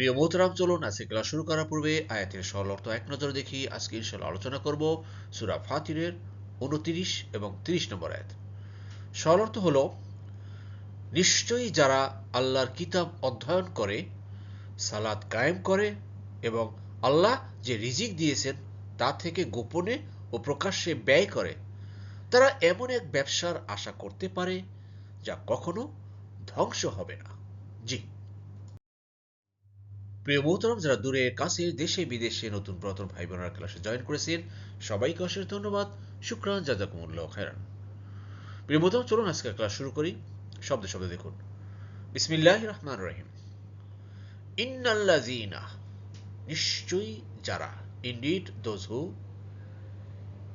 প্রিয় মোহতারাম চলুন, আজকে ক্লাস শুরু করার পূর্বে আয়াতের সরল অর্থ এক নজর দেখি। আজকে ইনশাল্লাহ আলোচনা করব সুরা ফাতিরের উনতিরিশ এবং তিরিশ নম্বর আয়াত। সরল অর্থ হল, নিশ্চয়ই যারা আল্লাহর কিতাব অধ্যয়ন করে সালাদ কায়েম করে এবং আল্লাহ যে রিজিক দিয়েছেন তা থেকে গোপনে ও প্রকাশ্যে ব্যয় করে, তারা এমন এক ব্যবসার আশা করতে পারে যা কখনো ধ্বংস হবে না। জি। প্রিয় মোহতরম যারা দূরে, কাছে, দেশে, বিদেশে নতুন প্রথম ভাই বোনেরা ক্লাসে জয়েন করেছেন, সবাইকে অশেষ ধন্যবাদ। শুক্রান জাজাকুমুল্লাহ খায়রান। প্রিয় মোহতরম চলুন আজকে ক্লাস শুরু করি। শব্দে শব্দে দেখুন। বিসমিল্লাহ রহমান রহিম। ইন্নাল্লাযীনা, নিশ্চয়ই যারা ইন্ডিড দোজ হু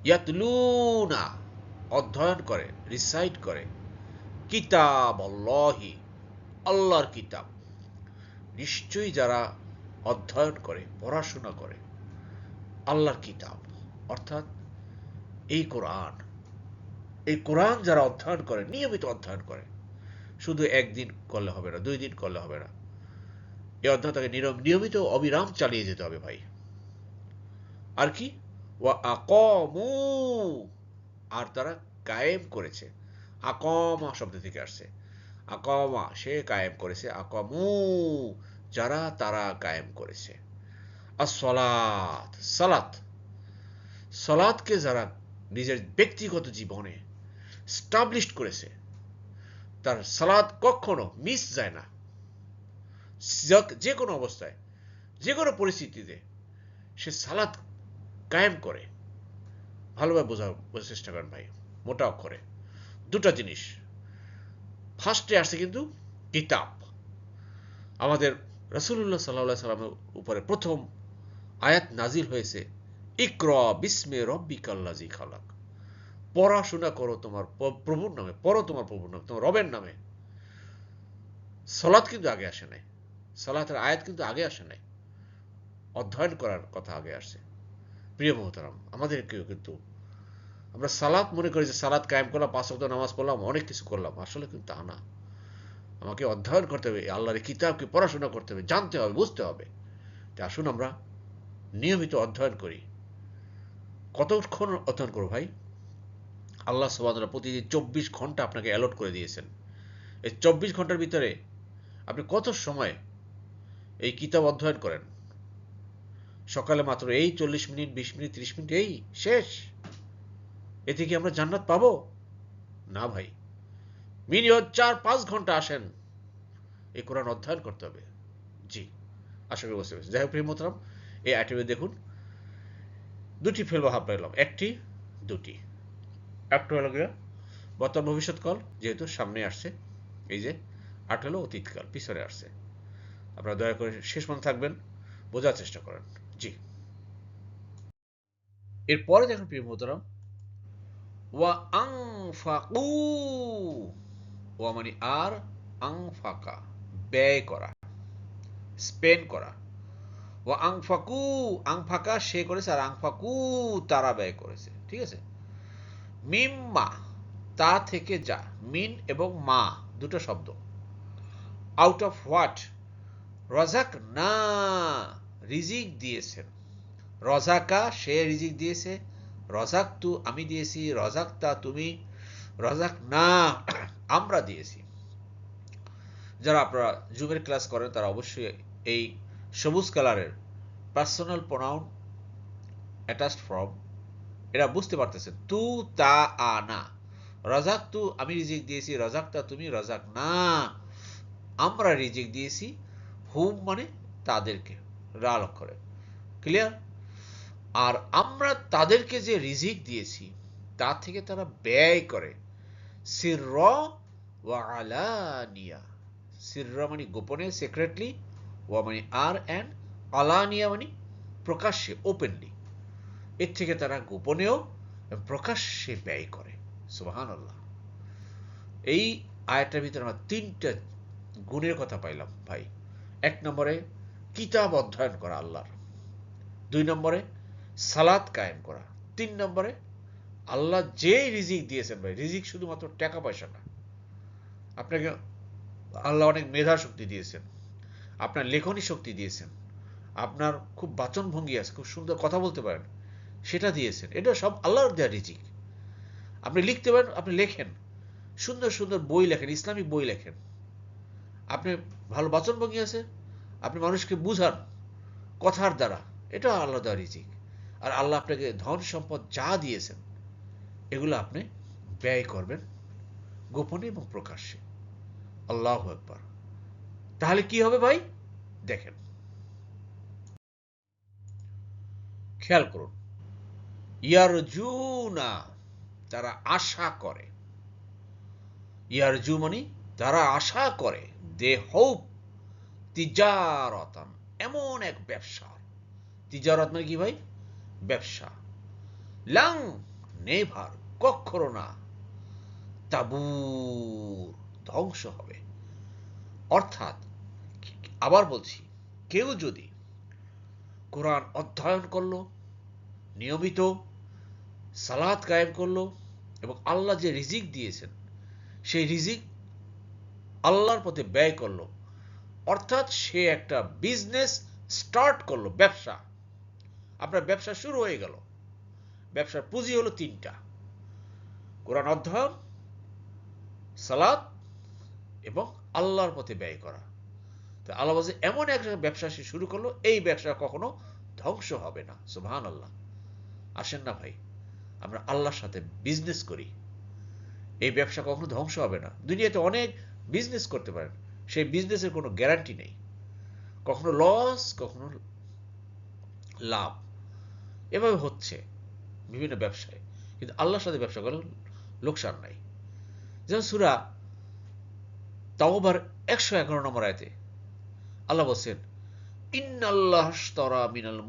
ইয়াতলুনা, অধ্যয়ন করে রিসাইট করে, কিতাব আল্লাহি, আল্লাহর কিতাব। নিশ্চয়ই যারা অধ্যয়ন করে, পড়াশোনা করে, আল্লাহর কিতাব, অর্থাৎ এই কোরআন এই কোরআন যারা অধ্যয়ন করে, নিয়মিত অধ্যয়ন করে, শুধু একদিন করলে হবে না, দুই দিন করলে হবে না। এই অধ্যয়ন তাকে নিয়মিত অবিরাম চালিয়ে যেতে হবে ভাই। আর কি? আকমু, আর তারা কায়েম করেছে। আকমা শব্দ থেকে আসছে। আকমা, সে কায়েম করেছে। আকমু, যারা তারা কায়েম করেছে। আর সলাত। সলাদকে যারা নিজের ব্যক্তিগত জীবনে স্টাবলিশ করেছে, তার সালাদ কখনো মিস যায় না। যে কোনো অবস্থায়, যে কোনো পরিস্থিতিতে সে সালাদ কায়েম করে। ভালোভাবে বোঝা, বোঝার চেষ্টা করেন ভাই মোটা অক্ষরে দুটা জিনিস। ফার্স্টে আসছে কিন্তু কিতাব। আমাদের রসুল্লাহ সাল্লাহ সাল্লামের উপরে প্রথম আয়াত নাজিল হয়েছে, ইক্র বিস্মে রব্বি কাল্লাজি খালাক। পড়াশোনা করো তোমার প্রভুর নামে, পড়ো তোমার প্রভুর নামে, তোমার রবের নামে। সলাৎ কিন্তু আগে আসে নাই। সলাতের আয়াত কিন্তু আগে আসে নাই। অধ্যয়ন করার কথা আগে আসছে। প্রিয় মহতারাম, আমাদেরকেও কিন্তু আমরা সালাদ মনে করি যে সালাদ কায়েম করলাম, পাঁচ অক্ট নামাজ পড়লাম, অনেক কিছু করলাম। আসলে কিন্তু তা না। আমাকে অধ্যয়ন করতে হবে, আল্লাহর কিতাবকে পড়াশোনা করতে হবে, জানতে হবে, বুঝতে হবে। তো আসুন আমরা নিয়মিত অধ্যয়ন করি। কতক্ষণ অধ্যয়ন করব ভাই? আল্লাহ সবাদরা প্রতিদিন চব্বিশ ঘণ্টা আপনাকে অ্যালট করে দিয়েছেন। এই চব্বিশ ঘণ্টার ভিতরে আপনি কত সময় এই কিতাব অধ্যয়ন করেন? সকালে মাত্র এই চল্লিশ মিনিট, বিশ মিনিট, ত্রিশ মিনিট, এই শেষ। এতে কি আমরা জান্নাত পাবো? না ভাই। মিনিমাম চার পাঁচ ঘণ্টা আসেন। এই কোরআন অধ্যয়ন করতে হবে। জি আশা করি বুঝতে পেরেছি। যাই হোক প্রিয় মোতরাম এই আইটেমে দেখুন। দুটি ফেলব হাফ পেলাম। একটি দুটি। একটা হলো গিয়ে। বর্তমান ভবিষ্যৎকাল যেহেতু সামনে আসছে এই যে আট হলো অতীতকাল পিছনে আসছে। আপনারা দয়া করে শেষ মনে থাকবেন বোঝার চেষ্টা করেন। জি। এরপরে দেখুন প্রিয় মোহতারাম ওয়া আং ফাকু ওয়া মানে আর আং ফাকা ব্যয় করা. স্পেন করা. ওয়া আং ফাকু আং ফাকা সে করেছে আর আং ফাকু তারা ব্যয় করেছে। ঠিক আছে? তা থেকে যা। মিন এবং মা, দুটো শব্দ। আউট অফ হোয়াট রজাক না রিজিক দিয়েছেন। রজাকা সে রিজিক দিয়েছে। রজাক তু আমি দিয়েছি রজাক তা তুমি, রজাক না, আমরা দিয়েছি। যারা আপনারা জুমের ক্লাস করেন, তারা অবশ্যই এই সবুজ কালারের পার্সোনাল প্রোনাউন অ্যাটাচড ফর্ম এরা বুঝতে পারতেছেন। তু, তা, আ, না। রজাক তু আমি রিজিক দিয়েছি রজাক তা তুমি, রজাক না। আমরা রিজিক দিয়েছি, হুম মানে তাদেরকে। রাল অক্ষরে। ক্লিয়ার আর আমরা তাদেরকে যে রিজিক দিয়েছি, তা থেকে তারা ব্যয় করে। সির আলানিয়া। সির মানে গোপনে সিক্রেটলি ওয়া মানে আর অ্যান্ড আলানিয়া মানে প্রকাশ্যে ওপেনলি এর থেকে তারা গোপনেও প্রকাশ্যে ব্যয় করে। সুবাহান আল্লাহ এই আয়টার ভিতরে আমরা তিনটা গুণের কথা পাইলাম, ভাই। এক নম্বরে, কিতাব অধ্যয়ন করা আল্লাহর। দুই নম্বরে সালাদ কায়েম করা। তিন নম্বরে, আল্লাহ যেই রিজিক দিয়েছেন ভাই, রিজিক শুধুমাত্র টাকা পয়সা না। আপনাকে আল্লাহ অনেক মেধা শক্তি দিয়েছেন, আপনার লেখনী শক্তি দিয়েছেন, আপনার খুব বাচন ভঙ্গি আছে, খুব সুন্দর কথা বলতে পারেন, সেটা দিয়েছেন। এটা সব আল্লাহর দেওয়া রিজিক। আপনি লিখতে পারেন, আপনি লেখেন, সুন্দর সুন্দর বই লেখেন ইসলামিক বই লেখেন। আপনি ভালো বাচন ভঙ্গি আছে, আপনি মানুষকে বুঝান কথার দ্বারা, এটা আল্লাহ দেওয়া রিজিক। আর আল্লাহ আপনাকে ধন সম্পদ যা দিয়েছেন, এগুলো আপনি ব্যয় করবেন গোপনে এবং প্রকাশ্যে। আল্লাহ একবার তাহলে কি হবে ভাই? দেখেন। খেয়াল করুন। ইয়ারজুনা, তারা আশা করে। ইয়ারজু মানে তারা আশা করে। দে হোপ। তিজারতান, এমন এক ব্যবসা। তিজারত মানে কি ভাই? ব্যবসা। লাং, নেভার, কখনো না। তাবুর, ধ্বংস হবে। অর্থাৎ, আবার বলছি, কেউ যদি কোরআন অধ্যয়ন করল, নিয়মিত সালাদ কায়েম করল, এবং আল্লাহ যে রিজিক দিয়েছেন, সেই রিজিক আল্লাহর পথে ব্যয় করল, অর্থাৎ সে একটা বিজনেস স্টার্ট করল, ব্যবসা। আপনার ব্যবসা শুরু হয়ে গেল। ব্যবসার পুঁজি হলো তিনটা। কোরআন অধ্যয়ন সালাদ এবং আল্লাহর পথে ব্যয় করা। তো আল্লাহ এমন একটা ব্যবসা সে শুরু করল, এই ব্যবসা কখনো ধ্বংস হবে না। সুবহান আল্লাহ আসেন না ভাই, আমরা আল্লাহর সাথে বিজনেস করি। এই ব্যবসা কখনো ধ্বংস হবে না। দুনিয়াতে অনেক বিজনেস করতে পারেন, সেই বিজনেসের কোনো গ্যারান্টি নেই। কখনো লস কখনো লাভ। এভাবে হচ্ছে বিভিন্ন ব্যবসায়। কিন্তু আল্লাহর সাথে ব্যবসা করলে লোকসান নাই। যেমন সুরা তাওবার একশো এগারো নম্বর আয়তে আল্লাহ বলছেন, ইন্নাল্লাহ মিনাল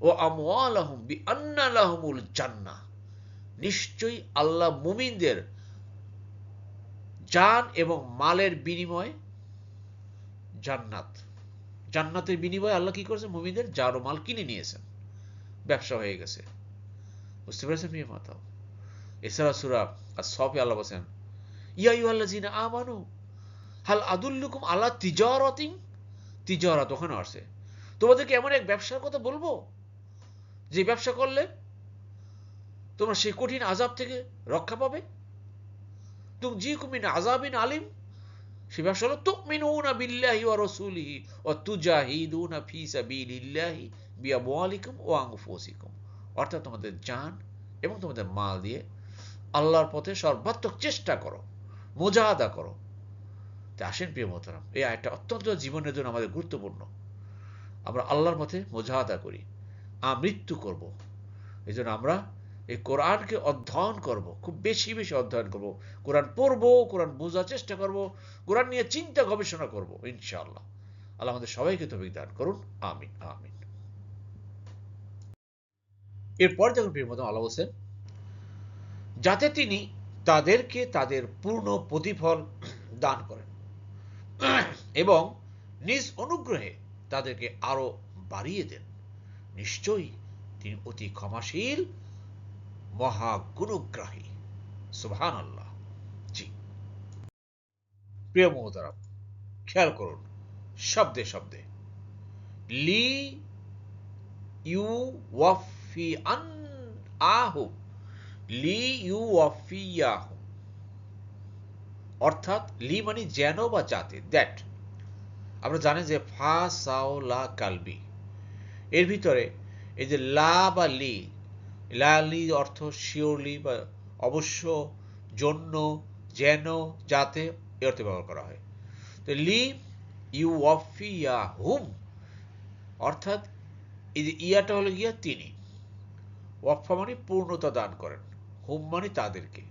ও আমওয়ালাহুম বিআন্না লাহুমুল জান্নাহ। নিশ্চয়ই আল্লাহ মুমিনদের জান এবং মালের বিনিময়ে জান্নাত। জান্নাতের বিনিময়ে আল্লাহ কি করেছে মুমিনদের জারো মাল কিনে নিয়েছেন। ব্যবসা হয়ে গেছে। বুঝতে পেরেছেন মেয়ে মাতাও? এছাড়া সুরা আর সবে আল্লাহ বলছেন, ইয়া আল্লাহ জিনা আমানু, হাল আদুল্লুকুম আল্লাহ তিজারতিং তিজারত ওখানে আসছে। তোমাদেরকে এমন এক ব্যবসার কথা বলব, যে ব্যবসা করলে তোমরা সেই কঠিন আজাব থেকে রক্ষা পাবে। তুমি জি কুমিন আজাবিন আলিম সে ব্যবসা হলো, তুমিনুনা বিল্লাহি ওয়া রাসূলিহি ওয়া তুজাহিদুনা ফি সাবিলিল্লাহি বিআমওয়ালিকুম ওয়া আনফুসিকুম। অর্থাৎ তোমাদের জান এবং তোমাদের মাল দিয়ে আল্লাহর পথে সর্বাত্মক চেষ্টা করো, মোজাহাদা করো। তা আসেন প্রিয় মোহতারাম, এই আয়টা অত্যন্ত জীবনের জন্য আমাদের গুরুত্বপূর্ণ। আমরা আল্লাহর পথে মোজাহাদা করি, আমৃত্যু করব। এই জন্য আমরা এই কোরআনকে অধ্যয়ন করব, খুব বেশি বেশি অধ্যয়ন করব। কোরআন পড়ব, কোরআন বোঝার চেষ্টা করব, কোরআন নিয়ে চিন্তা গবেষণা করব, ইনশাআল্লাহ। আল্লাহ আমাদের সবাইকে তৌফিক দান করুন, আমিন আমিন। এরপর দেখুন প্রিয় মতো আল্লাহ বলছেন, যাতে তিনি তাদেরকে তাদের পূর্ণ প্রতিফল দান করেন এবং নিজ অনুগ্রহে তাদেরকে আরও বাড়িয়ে দেন। নিশ্চয়ই তিনি অতি ক্ষমাশীল মহাগুণগ্রাহী সুবহান আল্লাহ জি। প্রিয় মহতারাম খেয়াল করুন, শব্দে শব্দে। লি ইউ ওয়াফি আন আহু। লি ইউ ওয়াফিয়াহু। অর্থাৎ লি মানে যেন বা যাতে দ্যাট। আমরা জানি যে ফা, সাও, লা কালবি এর ভিতরে এই যে লা বা লি লা লি অর্থ শিওরলি বা অবশ্য জন্য, যেন, যাতে, এ অর্থে ব্যবহার করা হয়। তো লি ইউ ওয়াফিয়া হুম, অর্থাৎ এই যে ইয়াটা হলো গিয়া তিনি। ওয়াফা মানে পূর্ণতা দান করেন, হুম মানে তাদেরকে।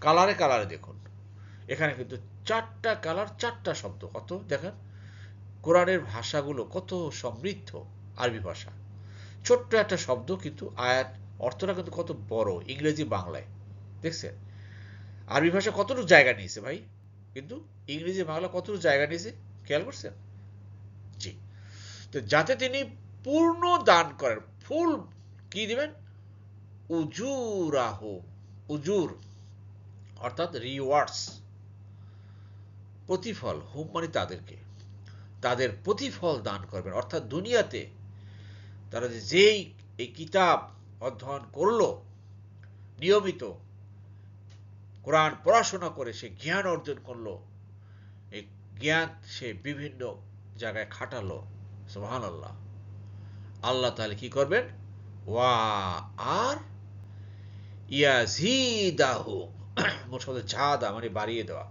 কালারে কালারে দেখুন। এখানে কিন্তু চারটা কালার, চারটা শব্দ। কত? দেখেন, কোরআনের ভাষাগুলো কত সমৃদ্ধ আরবি ভাষা। ছোট্ট একটা শব্দ কিন্তু আয়াত অর্থটা কিন্তু কত বড়, ইংরেজি বাংলায়, দেখছেন? আরবি ভাষা কতটুকু জায়গা নিয়েছে ভাই? কিন্তু ইংরেজি বাংলা কতটুকু জায়গা নিয়েছে, খেয়াল করছেন? জি। তো যাতে তিনি পূর্ণ দান করেন, ফুল কি দিবেন? উজুরাহ, উজুর, অর্থাৎ রিওয়ার্ডস প্রতিফল, হুম মানে তাদেরকে, তাদের প্রতিফল দান করবেন। অর্থাৎ দুনিয়াতে তারা যেই এই কিতাব অধ্যয়ন করল, নিয়মিত কোরআন পড়াশোনা করে সে জ্ঞান অর্জন করল। এই জ্ঞান সে বিভিন্ন জায়গায় খাটালো সুহান আল্লাহ আল্লাহ তাহলে কি করবেন? ওয়া আর ইয়াজিদাহু, মোট ঝাদা মানে বাড়িয়ে দেওয়া।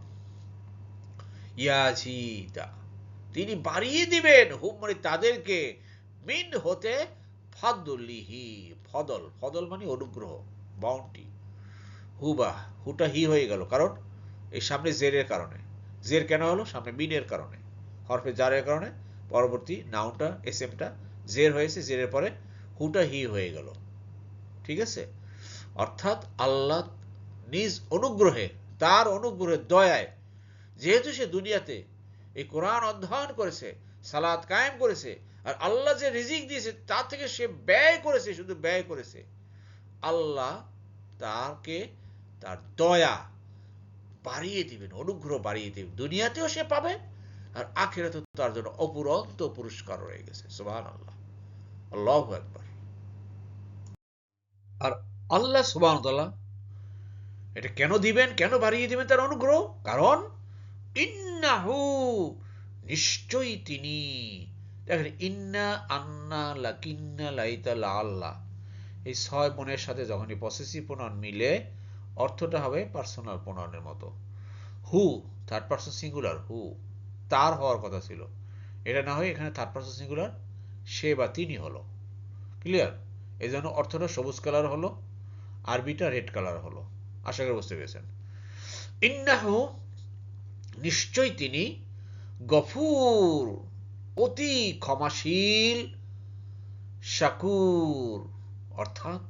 ইয়াজিদা, তিনি বাড়িয়ে দিবেন, হুম মানে তাদেরকে মিন হতে ফাদলিহি, ফদল ফদল মানে অনুগ্রহ বাউন্টি হুবা, হুটা হি হয়ে গেল। কারণ, এই সামনে জেরের কারণে। জের কেন হলো? সামনে মিনের কারণে। হরফে জারের কারণে। পরবর্তী নাউনটা এস এমটা জের হয়েছে, জেরের পরে হুটা হি হয়ে গেল। ঠিক আছে? অর্থাৎ আল্লাহ নিজ অনুগ্রহে, তার অনুগ্রহের দয়ায়, যেহেতু সে দুনিয়াতে এই কোরআন অধ্যয়ন করেছে সালাদ কায়েম করেছে আর আল্লাহ যে রিজিক দিয়েছে, তার থেকে সে ব্যয় করেছে, শুধু ব্যয় করেছে। আল্লাহ তাকে তার দয়া বাড়িয়ে দিবেন, অনুগ্রহ বাড়িয়ে দিবেন। দুনিয়াতেও সে পাবে, আর আখেরাতে তার জন্য অপুরন্ত পুরস্কার রয়ে গেছে। সুবাহ আল্লাহ আল্লাহ একবার আর আল্লাহ সুবাহ এটা কেন দিবেন, কেন বাড়িয়ে দিবেন তার অনুগ্রহ? কারণ ইন্নাহু, নিশ্চয়ই তিনি দেখেন, ইন্না আন্না লাকিন্না লাইতা লা আল্লাহ এই ছয় মনের সাথে যখনই পসেসিভ প্রণয়ন মিলে, অর্থটা হবে পার্সোনাল প্রণয়নের মতো। Who third person singular who তার হওয়ার কথা ছিল। এটা না হয় এখানে থার্ড পার্সন সিঙ্গুলার সে বা তিনি হলো। ক্লিয়ার এই জন্য অর্থটা সবুজ কালার হলো, আরবিটা রেড কালার হলো। আশা করে বুঝতে পেরেছেন। ইন্নাহু নিশ্চয় তিনি গফুর। অতি ক্ষমাশীল শাকুর অর্থাৎ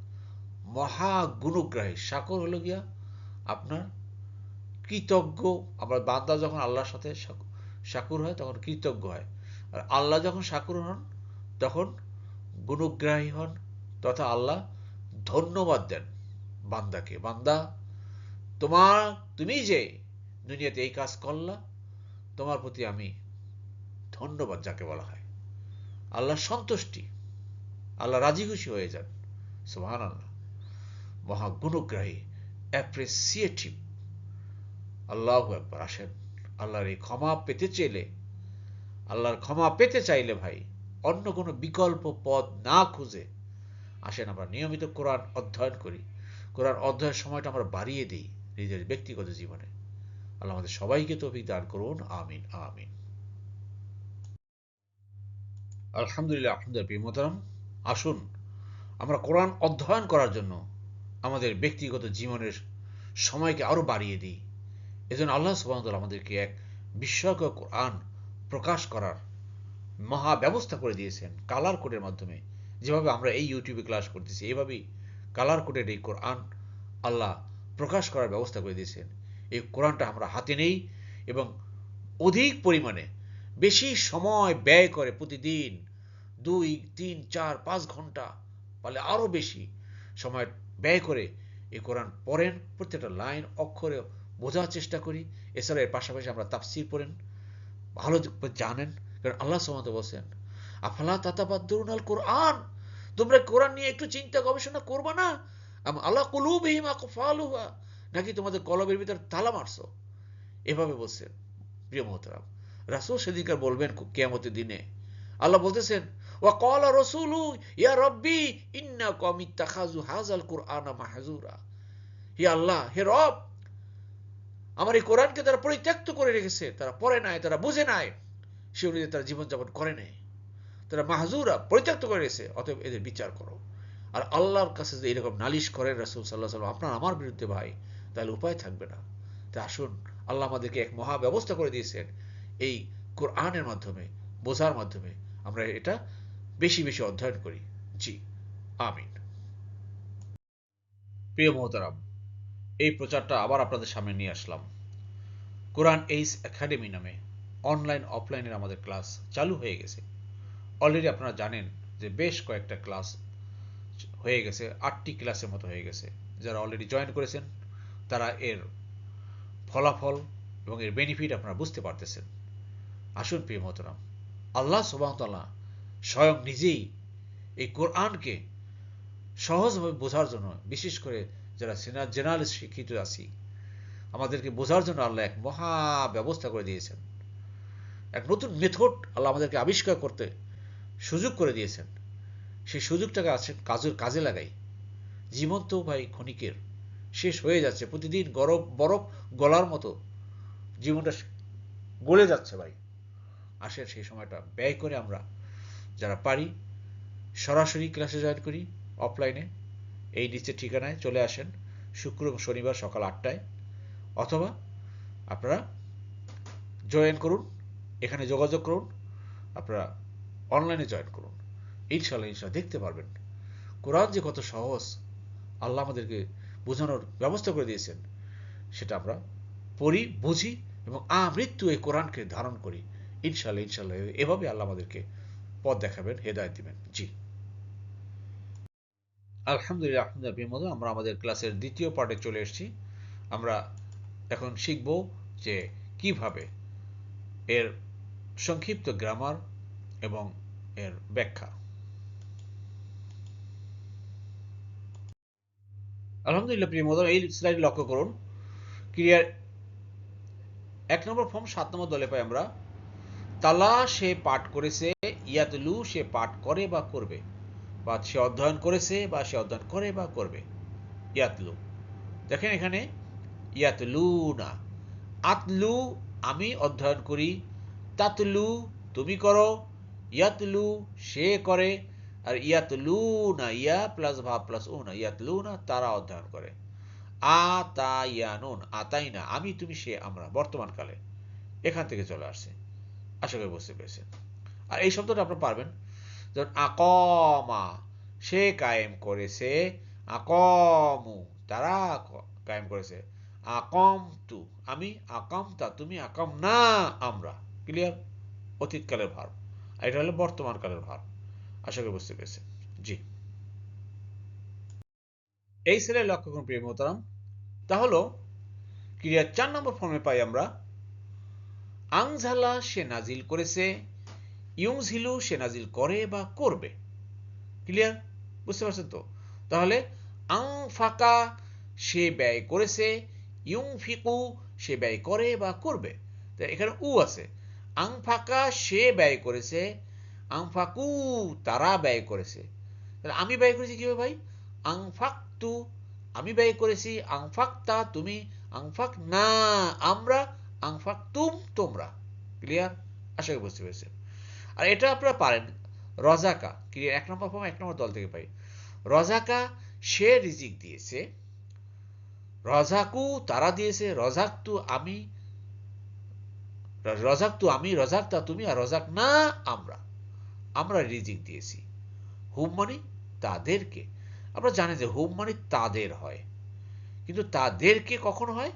মহাগুণগ্রাহী শাকুর হলো গিয়া আপনার কৃতজ্ঞ। আমরা বান্দা যখন আল্লাহর সাথে শাকুর হয়, তখন কৃতজ্ঞ হয়। আর আল্লাহ যখন শাকুর হন, তখন গুণগ্রাহী হন, তথা আল্লাহ ধন্যবাদ দেন বান্দাকে। বান্দা, তোমার, তুমি যে দুনিয়াতে এই কাজ করলা, তোমার প্রতি আমি ধন্যবাদ যাকে বলা হয়। আল্লাহ সন্তুষ্টি। আল্লাহ রাজি খুশি হয়ে যান। সুহান আল্লাহ মহাগুণগ্রাহী অ্যাপ্রিসিয়েটিভ আল্লাহ একবার আসেন। আল্লাহর এই ক্ষমা পেতে চাইলে, আল্লাহর ক্ষমা পেতে চাইলে ভাই, অন্য কোনো বিকল্প পথ না খুঁজে আসেন আমরা নিয়মিত কোরআন অধ্যয়ন করি। কোরআন অধ্যয়নের সময়টা আমরা বাড়িয়ে দিই নিজের ব্যক্তিগত জীবনে। আল্লাহ আমাদের সবাইকে তৌফিক দান করুন। আমিন আমিন। আলহামদুলিল্লাহ আলহামদুলিল্লাহ প্রিয়মতারাম আসুন, আমরা কোরআন অধ্যয়ন করার জন্য আমাদের ব্যক্তিগত জীবনের সময়কে আরও বাড়িয়ে দিই। এজন্য আল্লাহ সুবাহতাল আমাদেরকে এক বিস্ময়কর কোরআন প্রকাশ করার মহা ব্যবস্থা করে দিয়েছেন কালার কোডের মাধ্যমে। যেভাবে আমরা এই ইউটিউবে ক্লাস করতেছি এইভাবেই কালার কোডের এই কোরআন আল্লাহ প্রকাশ করার ব্যবস্থা করে দিয়েছেন। এই কোরআনটা আমরা হাতে নেই এবং অধিক পরিমাণে বেশি সময় ব্যয় করে প্রতিদিন দুই, তিন, চার, পাঁচ ঘণ্টা পারলে আরও বেশি সময় ব্যয় করে এই কোরআন পড়েন। প্রত্যেকটা লাইন অক্ষরে বোঝার চেষ্টা করি। এছাড়া এর পাশাপাশি আমরা তাফসির পড়েন, ভালো জানেন। কারণ আল্লাহ সমাতে বলছেন, আফালা তাতাবাদ দরুন আল কোরআন তোমরা কোরআন নিয়ে একটু চিন্তা গবেষণা করবা না? আল্লাহ কুলুবিহিম আকফালুহা? নাকি তোমাদের কলবের ভিতর তালা মারছো? এভাবে বলছেন, প্রিয় মহতরাম। রাসুল সেদিনকার বলবেন কেয়ামতের দিনে। আল্লাহ বলতেছেন ইয়া রব্বি ইন্না কমি তাখাজু হাজাল মাহজুরা হে আল্লাহ, হে রব, আমার এই কোরআনকে তারা পরিত্যক্ত করে রেখেছে। তারা পড়ে নাই, তারা বুঝে নাই। সে অনুযায়ী তারা জীবনযাপন করে তারা পরিত্যক্ত করে রেখেছে, অতএব এদের বিচার করো। আর আল্লাহর কাছে যদি এরকম নালিশ করেন রাসুল সাল্লাহ সাল্লাম, আপনার, আমার বিরুদ্ধে ভাই, তাহলে উপায় থাকবে না। তাই আসুন, আল্লাহ আমাদেরকে এক মহা ব্যবস্থা করে দিয়েছেন। এই কোরআনের মাধ্যমে, বোঝার মাধ্যমে আমরা এটা বেশি বেশি অধ্যয়ন করি। জি, আমিন। প্রিয় মহতারাম, এই প্রচারটা আবার আপনাদের সামনে নিয়ে আসলাম। কোরআন এইস একাডেমি নামে অনলাইন, অফলাইনের আমাদের ক্লাস চালু হয়ে গেছে। অলরেডি আপনারা জানেন যে বেশ কয়েকটা ক্লাস হয়ে গেছে, আটটি ক্লাসের মতো হয়ে গেছে। যারা অলরেডি জয়েন করেছেন, তারা এর ফলাফল এবং এর বেনিফিট আপনারা বুঝতে পারতেছেন। আসুন প্রিয় মহতরাম, আল্লাহ সুবাহতাল্লাহ স্বয়ং নিজেই এই কোরআনকে সহজভাবে বোঝার জন্য, বিশেষ করে যারা জেনারেল শিক্ষিত আছি, আমাদেরকে বোঝার জন্য আল্লাহ এক মহা ব্যবস্থা করে দিয়েছেন। এক নতুন মেথড আল্লাহ আমাদেরকে আবিষ্কার করতে সুযোগ করে দিয়েছেন। সেই সুযোগটাকে আছে কাজের কাজে লাগাই। জীবন্ত ভাই ক্ষণিকের শেষ হয়ে যাচ্ছে, প্রতিদিন গরম বরফ গলার মতো জীবনটা গলে যাচ্ছে ভাই। আসেন সেই সময়টা ব্যয় করে আমরা যারা পারি, সরাসরি ক্লাসে জয়েন করি অফলাইনে এই নিচে ঠিকানায় চলে আসেন, শুক্র শনিবার সকাল আটটায়। অথবা আপনারা জয়েন করুন, এখানে যোগাযোগ করুন, আপনারা অনলাইনে জয়েন করুন। ইনশাল্লাহ ইনশাল্লাহ দেখতে পারবেন। কোরআন যে কত সহজ, আল্লাহ আমাদেরকে বোঝানোর ব্যবস্থা করে দিয়েছেন। সেটা আমরা পড়ি, বুঝি এবং আমৃত্যু এই কোরআনকে ধারণ করি। ইনশাল্লাহ ইনশাল্লাহ এভাবে আল্লাহ আমাদেরকে পথ দেখাবেন, হেদায়ত দিবেন। জি। আলহামদুলিল্লাহ আহমদুল্লাহ মতো আমরা আমাদের ক্লাসের দ্বিতীয় পার্টে চলে এসেছি। আমরা এখন শিখব যে কীভাবে এর সংক্ষিপ্ত গ্রামার এবং এর ব্যাখ্যা। আলহামদুলিল্লাহ, প্রিয় মদন এই স্লাইড লক্ষ্য করুন। ক্রিয়ার এক নম্বর ফর্ম সাত নম্বর দলে পাই আমরা। তালা সে পাঠ করেছে, ইয়াতলু সে পাঠ করে বা করবে। বা সে অধ্যয়ন করেছে বা সে অধ্যয়ন করে বা করবে। ইয়াতলু। দেখেন এখানে ইয়াতলু না আতলু, আমি অধ্যয়ন করি। তাতলু, তুমি করো। ইয়াতলু, সে করে। আর ইয়াতলু না ইয়া প্লাস ভাব প্লাস ও না ইয়াতলু না তারা অধ্যয়ন করে। আ, তা ইয়ানুন আতাই না আমি, তুমি, সে, আমরা, বর্তমান কালে। এখান থেকে চলে আসছে। আশা করি বুঝতে পেরেছেন। আর এই শব্দটা আপনারা পারবেন। যেমন আকমা, সে কায়েম করেছে, আকমু, তারা কায়েম করেছে। আকম তু আমি আকাম তা তুমি আকাম না আমরা। ক্লিয়ার অতীতকালের ভার। এটা হলো বর্তমান কালের ভার। আশা করি বুঝতে পেরেছেন। জি। এই সেলের লক্ষ্য করুন, প্রিয় মোহতারাম। তা হলো ক্রিয়ার চার নম্বর ফর্মে পাই আমরা আংঝালা সে নাজিল করেছে, ইউংঝিলু সে নাজিল করে বা করবে। ক্লিয়ার বুঝতে পারছেন তো? তাহলে আং ফাঁকা সে ব্যয় করেছে ইউং ফিকু সে ব্যয় করে বা করবে। এখানে উ আছে। আং ফাঁকা সে ব্যয় করেছে আং ফাকু তারা ব্যয় করেছে। তাহলে আমি ব্যয় করেছি কীভাবে ভাই? আং ফাকতু আমি ব্যয় করেছি আং ফাকতা তুমি আং ফাক না, আমরা আং ফাক তুম তোমরা। ক্লিয়ার আশা করি বুঝতে পেরেছেন। আর এটা আপনারা পারেন। রজাকা ক্লিয়ার এক নম্বর ফর্ম এক নম্বর দল থেকে পাই। রজাকা, সে রিজিক দিয়েছে। রজাকু তারা দিয়েছে। রজাকতু আমি রজাকতু আমি, রজাকতা তুমি, আর রজাক না আমরা। আমরা রিজিক দিয়েছি। হুম মানে তাদেরকে। আমরা জানি যে হুম মানে তাদের হয়। কিন্তু তাদেরকে কখন হয়?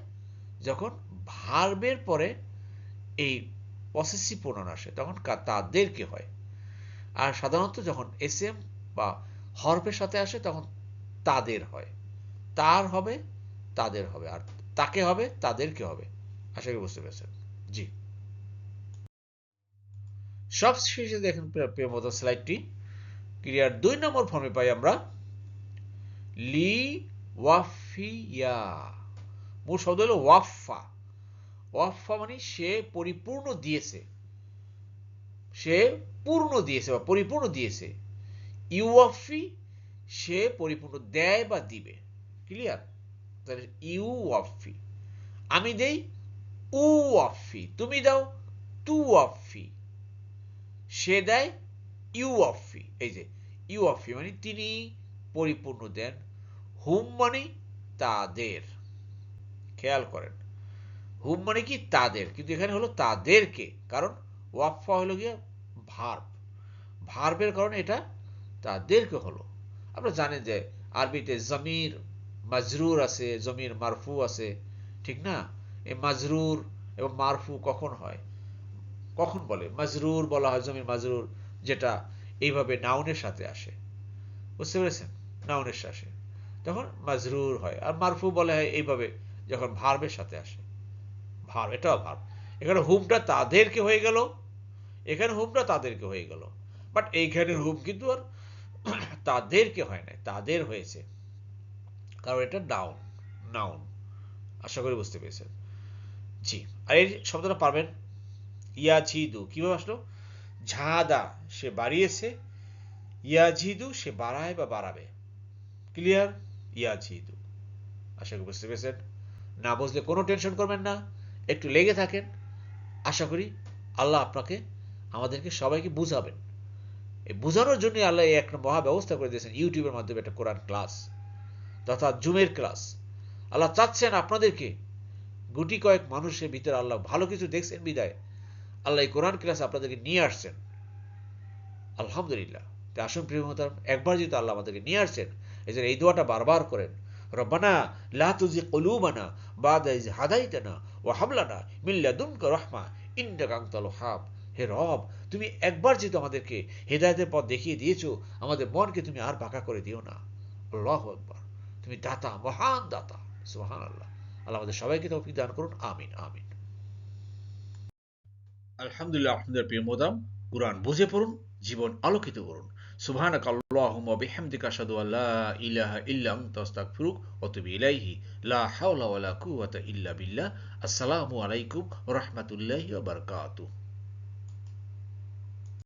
যখন ভার্বের পরে এই পসেসিভ প্রণন আসে, তখন তাদেরকে হয়? আর সাধারণত যখন এস এম বা হরফের সাথে আসে, তখন তাদের হয়। তার হবে, তাদের হবে। আর তাকে হবে তাদেরকে হবে? আশা করি বুঝতে পেরেছেন। জি। সব শেষে দেখেন প্রেমত স্লাইডটি ক্রিয়ার দুই নম্বর ফর্মে পাই আমরা লি ওয়াফিয়া মূল শব্দ হলো ওয়াফা। ওয়াফা মানে সে পরিপূর্ণ দিয়েছে। সে পূর্ণ দিয়েছে বা পরিপূর্ণ দিয়েছে। ইউওয়াফি সে পরিপূর্ণ দেয় বা দিবে। ক্লিয়ার তাহলে ইউ ওয়াফি আমি দেই উ ওয়াফি তুমি দাও টু ওয়াফি সে। দেয় ইউ অফি এই যে, ইউ অফি মানে তিনি পরিপূর্ণ দেন, হুম মানে তাদের। খেয়াল করেন। হুম মানে কি তাদের? কিন্তু এখানে হলো তাদেরকে। কারণ ওয়াফা হলো গিয়ে ভার্ব। ভার্বের কারণে এটা তাদেরকে হলো। আপনারা জানেন যে আরবিতে জমির মাজরুর আছে, জমির মারফু আছে। ঠিক না? এই মাজরুর এবং মারফু কখন হয়? কখন বলে? মাজরুর বলা হয়, জমির মাজরুর, যেটা এইভাবে নাউনের সাথে আসে। বুঝতে পেরেছেন? নাউনের সাথে তখন মাজরুর হয়। আর মারফু বলা হয় এইভাবে, যখন ভার্বের সাথে আসে। ভার্ব এটাও ভার্ব এখানে হুমটা তাদেরকে হয়ে গেল, এখানে হুমটা তাদেরকে হয়ে গেল। বাট এইখানের হুম কিন্তু আর তাদেরকে হয় নাই, তাদের হয়েছে। কারণ এটা নাউন নাউন আশা করি বুঝতে পেরেছেন। জি, আর এই শব্দটা পারবেন? ইয়াজিদু, কীভাবে আসলো? ঝাদা, সে বাড়িয়েছে। ইয়াজিদু, সে বাড়ায় বা বাড়াবে? ক্লিয়ার ইয়াজিদু। আশা করি বুঝতে পেরেছেন। না বুঝলে কোনো টেনশন করবেন না। একটু লেগে থাকেন। আশা করি আল্লাহ আপনাকে, আমাদেরকে সবাইকে বুঝাবেন। এই বোঝানোর জন্য আল্লাহ এই একটা মহা ব্যবস্থা করে দিয়েছেন ইউটিউবের মাধ্যমে একটা কোরআন ক্লাস তথা জুমের ক্লাস। আল্লাহ চাচ্ছেন আপনাদেরকে গুটি কয়েক মানুষের ভিতরে আল্লাহ ভালো কিছু দেখছেন বিদায়। আল্লাহ এই কোরআন ক্লাস আপনাদেরকে নিয়ে আসছেন। আলহামদুলিল্লাহ। তাই আসুন প্রিয় মহতারাম, একবার যেহেতু আল্লাহ আমাদেরকে নিয়ে আসছেন, এই জন্য এই দোয়াটা বারবার করেন, রব্বানা লা তুজি কলুবানা বাদ হাদাইতানা ও দুনকা রহমা হাব হে রব, তুমি একবার যেহেতু আমাদেরকে হেদায়তের পথ দেখিয়ে দিয়েছ, আমাদের মনকে তুমি আর বাঁকা করে দিও না। একবার তুমি দাতা, মহান দাতা। সুহান আল্লাহ আল্লাহ আমাদের সবাইকে তৌফিক দান করুন। আমিন আমিন। আলহামদুলিল্লাহ আপনাদের প্রিয় মোদাম, কোরআন বুঝে পড়ুন, জীবন আলোকিত করুন। سبحانك اللهم وبحمدك أشهد أن لا إله إلا أنت أستغفرك وأتوب إليه لا حول ولا قوة إلا بالله. السلام عليكم ورحمة الله وبركاته.